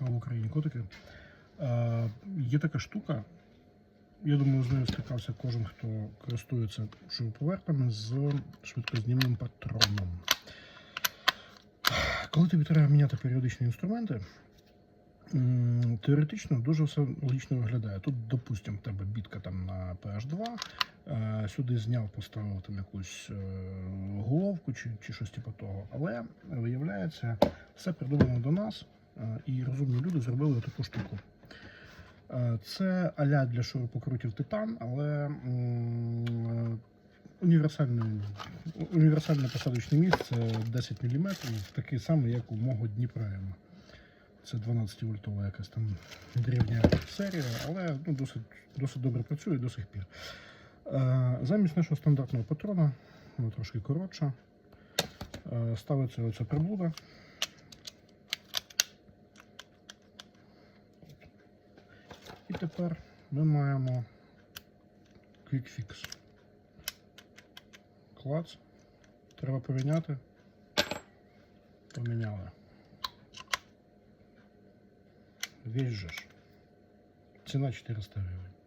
Слава Україні, котики. Е, є така штука. Я думаю, з нею стикався кожен, хто користується шуруповертами з швидкознімним патроном. Коли тобі треба міняти періодичні інструменти, теоретично дуже все логічно виглядає. Тут, допустимо, в тебе бітка там на PH2, е, сюди зняв, поставив там якусь е, головку чи, чи щось типу того. Але виявляється, все придумано до нас, і розумні люди зробили таку штуку. Це аля для шурупокрутів титан, але м, універсальний, універсальне посадочне місце 10 мм, такий самий, як у мого Дніпра. Це 12 вольтова якась там древня серія, але ну, досить, досить добре працює до сих пір. Замість нашого стандартного патрона, вона трошки коротша, ставиться оця приблуда. Тепер ми маємо Quick Fix. Клац. Треба поміняти. Поміняли. Весь же ж. Ціна 400 гривень.